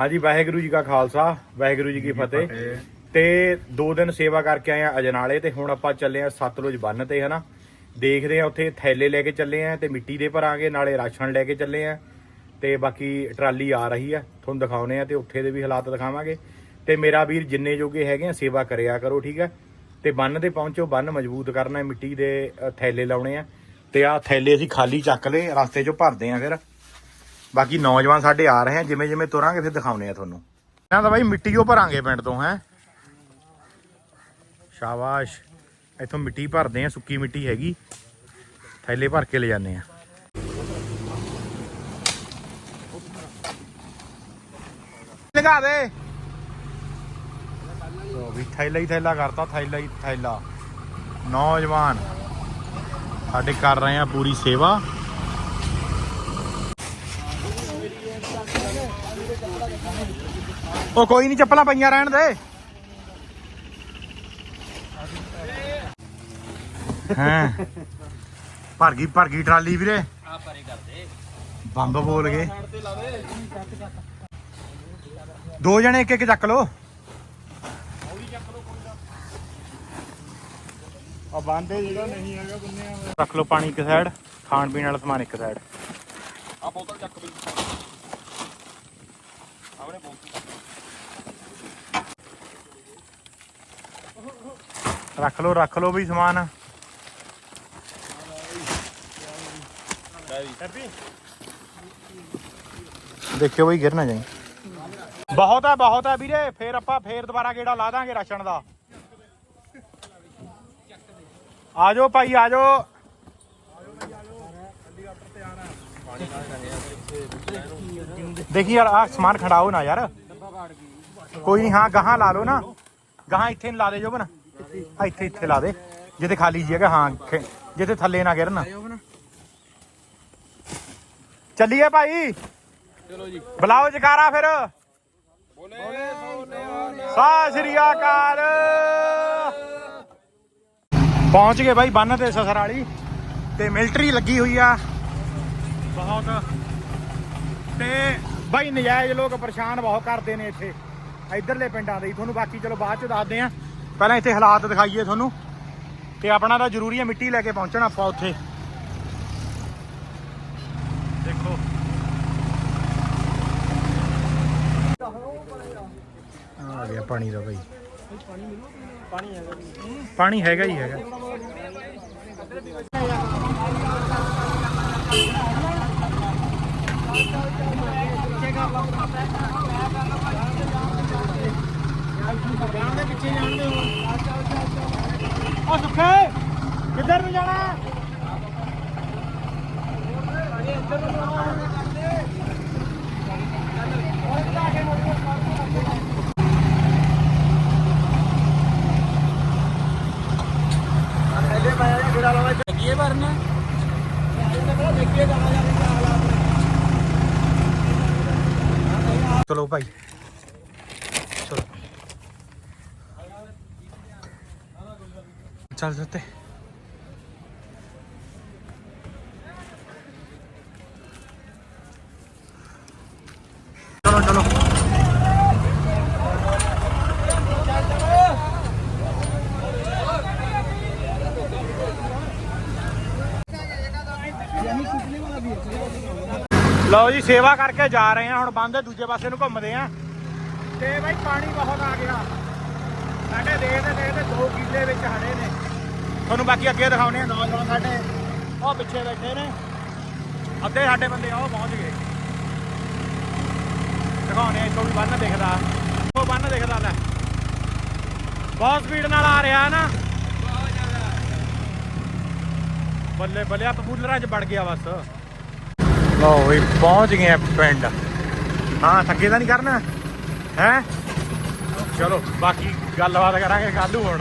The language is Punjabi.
ਹਾਂਜੀ ਵਾਹਿਗੁਰੂ ਜੀ ਕਾ ਖਾਲਸਾ ਵਾਹਿਗੁਰੂ ਜੀ ਕੀ ਫਤਿਹ। ਤੇ ਦੋ ਦਿਨ ਸੇਵਾ ਕਰਕੇ ਆਏ ਆ ਅਜਨਾਲੇ ਤੇ ਹੁਣ ਆਪਾਂ ਚੱਲੇ ਆ ਸਤਲੁਜ ਬੰਨ ਤੇ ਹਨਾ। ਦੇਖਦੇ ਆ ਉੱਥੇ ਥੈਲੇ ਲੈ ਕੇ ਚੱਲੇ ਆ ਤੇ ਮਿੱਟੀ ਦੇ ਭਰਾਂਗੇ ਨਾਲੇ ਰਾਸ਼ਨ ਲੈ ਕੇ ਚੱਲੇ ਆ। ਤੇ ਬਾਕੀ ਟਰਾਲੀ ਆ ਰਹੀ ਆ ਤੁਹਾਨੂੰ ਦਿਖਾਉਨੇ ਆ ਤੇ ਉੱਥੇ ਦੇ ਵੀ ਹਾਲਾਤ ਦਿਖਾਵਾਂਗੇ। ਤੇ ਮੇਰਾ ਵੀਰ ਜਿੰਨੇ ਜੋਗੇ ਹੈਗੇ ਆ ਸੇਵਾ ਕਰਿਆ ਕਰੋ ਠੀਕ ਆ। ਤੇ ਬੰਨ ਤੇ ਪਹੁੰਚੋ ਬੰਨ ਮਜ਼ਬੂਤ ਕਰਨਾ ਮਿੱਟੀ ਦੇ ਥੈਲੇ ਲਾਉਣੇ ਆ। ਤੇ ਆ ਥੈਲੇ ਅਸੀਂ ਖਾਲੀ ਚੱਕ ਲਏ ਰਸਤੇ 'ਚੋਂ ਭਰਦੇ ਆ ਫਿਰ। ਬਾਕੀ ਨੌਜਵਾਨ ਸਾਡੇ ਆ ਰਹੇ ਆ, ਜਿਵੇਂ ਜਿਵੇਂ ਤੁਰਾਂਗੇ ਫਿਰ ਦਿਖਾਉਨੇ ਆ ਤੁਹਾਨੂੰ। ਇਹਨਾਂ ਦਾ ਬਾਈ ਮਿੱਟੀ ਉਹ ਭਰਾਂਗੇ ਪਿੰਡ ਤੋਂ, ਹੈ। ਸ਼ਾਬਾਸ਼। ਇੱਥੋਂ ਮਿੱਟੀ ਭਰਦੇ ਆ, ਸੁੱਕੀ ਮਿੱਟੀ ਹੈਗੀ। ਥੈਲੇ ਭਰ ਕੇ ਲੈ ਜਾਂਦੇ ਆ। ਲਗਾ ਦੇ। ਉਹ ਵੀ ਥੈਲਾ ਹੀ ਥੈਲਾ ਕਰਤਾ, ਥੈਲਾ ਹੀ ਥੈਲਾ। ਨੌਜਵਾਨ, ਸਾਡੇ ਕਰ ਰਹੇ ਆ ਪੂਰੀ ਸੇਵਾ। ਉਹ ਕੋਈ ਨਹੀਂ ਚੱਪਲਾਂ ਪਈਆਂ ਰਹਿਣ ਦੇ। ਹਾਂ? ਭਰ ਗਈ ਭਰ ਗਈ ਟਰਾਲੀ ਵੀਰੇ। ਆ ਪਰੇ ਕਰਦੇ ਬੰਬ ਬੋਲ ਗਏ। ਦੋ ਜਣੇ ਇੱਕ ਇੱਕ ਚੱਕ ਲੋ ਆ ਬਾਂਦੇ ਜਿਹੜਾ ਨਹੀਂ ਹੈਗਾ ਹੋਇਆ। ਰੱਖ ਲੋ ਪਾਣੀ ਇੱਕ ਸਾਈਡ ਖਾਣ ਪੀਣ ਵਾਲਾ ਸਮਾਨ ਇੱਕ ਸਾਈਡ ਆ ਬੋਤਲ ਚੱਕ ਬਈ ਆਪਣੇ ਬੋਤਲ ਰੱਖ ਲੋ ਰੱਖ ਲੋ ਵੀ ਸਮਾਨ। ਦੇਖਿਓ ਬਈ, ਗਿਰ ਨਾ ਜਾਈ। ਬਹੁਤ ਹੈ ਬਹੁਤ ਹੈ ਵੀਰੇ, ਫੇਰ ਆਪਾਂ ਫੇਰ ਦੁਬਾਰਾ ਗੇੜਾ ਲਾ ਦਾਂਗੇ ਰਾਸ਼ਨ ਦਾ। ਆਜੋ ਭਾਈ ਆਜੋ ਦੇਖੀ ਯਾਰ ਆ ਸਮਾਨ ਖੜਾਓ ਨਾ ਯਾਰ। ਕੋਈ ਨਹੀਂ ਹਾਂ, ਗਾਹਾਂ ਲਾ ਲਓ ਨਾ। ਗਾਹਾਂ ਇੱਥੇ ਨੂੰ ਲਾ ਦੇ ਜੋਬਨ। ਆ ਇੱਥੇ ਇੱਥੇ ਲਾ ਦੇ। ਜਿੱਥੇ ਖਾਲੀ ਜਗ੍ਹਾ ਹਾਂ ਖ- ਜਿੱਥੇ ਥੱਲੇ ਨਾ ਗਿਰਨ। ਚੱਲੀਏ ਭਾਈ। ਚਲੋ ਜੀ ਬੁਲਾਓ ਜਕਾਰਾ ਫਿਰ। ਸਤਿ ਸ਼੍ਰੀ ਅਕਾਲ। ਪਹੁੰਚ ਗਏ ਬਾਈ ਬੰਨ ਤੇ ਸਸਰ ਵਾਲੀ। ਤੇ ਮਿਲਟਰੀ ਲੱਗੀ ਹੋਈ ਆ। ਬਹੁਤ। ਤੇ ਬਾਈ, ਨਜਾਇਜ਼ ਲੋਕ ਪਰੇਸ਼ਾਨ ਬਹੁਤ ਕਰਦੇ ਨੇ ਇੱਥੇ, ਇਧਰਲੇ ਪਿੰਡਾਂ ਦੇ ਤੁਹਾਨੂੰ ਬਾਕੀ ਚਲੋ ਬਾਅਦ ਚ ਦੱਸਦੇ ਆ। ਪਹਿਲਾਂ ਇੱਥੇ ਹਾਲਾਤ ਦਿਖਾਈਏ ਤੁਹਾਨੂੰ, ਤੇ ਆਪਣਾ ਤਾਂ ਜ਼ਰੂਰੀ ਹੈ ਮਿੱਟੀ ਲੈ ਕੇ ਪਹੁੰਚਣਾ ਆਪਾਂ ਉੱਥੇ। ਦੇਖੋ। ਆ ਗਿਆ ਪਾਣੀ ਦਾ ਬਾਈ। ਪਾਣੀ ਹੈਗਾ ਹੀ ਹੈਗਾ। ਉਹ ਸੁੱਖੇ ਕਿੱਧਰ ਨੂੰ ਜਾਣਾ? ਲੱਗੀ ਭਰਨ ਚਲੋ ਭਾਈ। ਚਲੋ। ਚੱਲ ਸੱਤੇ ਚਲੋ ਚਲੋ। ਲਓ ਜੀ ਸੇਵਾ ਕਰਕੇ ਜਾ ਰਹੇ ਆ ਹੁਣ ਬੰਦ ਦੂਜੇ ਪਾਸੇ ਨੂੰ ਘੁੰਮਦੇ ਆ ਤੇ ਬਾਈ ਪਾਣੀ ਬਹੁਤ ਆ ਗਿਆ। ਸਾਡੇ ਦੇਖਦੇ ਦੇਖਦੇ ਦੋ ਕਿੱਲੇ ਵਿੱਚ ਹੜੇ ਨੇ। ਤੁਹਾਨੂੰ ਬਾਕੀ ਅੱਗੇ ਦਿਖਾਉਣੇ ਆ ਨੌਜਵਾਨ ਸਾਡੇ ਉਹ ਪਿੱਛੇ ਬੈਠੇ ਨੇ। ਅੱਧੇ ਸਾਡੇ ਬੰਦੇ ਆ ਉਹ ਪਹੁੰਚ ਗਏ। ਦਿਖਾਉਣੇ ਆ ਇੱਥੋਂ ਵੀ ਬੰਨ ਦਿਖਦਾ। ਉਹ ਬੰਨ ਦਿਖਦਾ ਲੈ। ਬਹੁਤ ਸਪੀਡ ਨਾਲ ਆ ਰਿਹਾ ਨਾ। ਬੱਲੇ ਬੱਲੇ ਆ ਪਪੂਲਰਾਂ 'ਚ ਵੜ ਗਿਆ ਬਸ। ਲਓ ਵੀ ਪਹੁੰਚ ਗਏ ਆ ਪਿੰਡ। ਹਾਂ ਥੱਕੇ ਤਾਂ ਨਹੀਂ ਕਰਨਾ। ਹੈ? ਚਲੋ ਬਾਕੀ ਗੱਲਬਾਤ ਕਰਾਂਗੇ ਕੱਲ੍ਹ ਨੂੰ ਹੁਣ।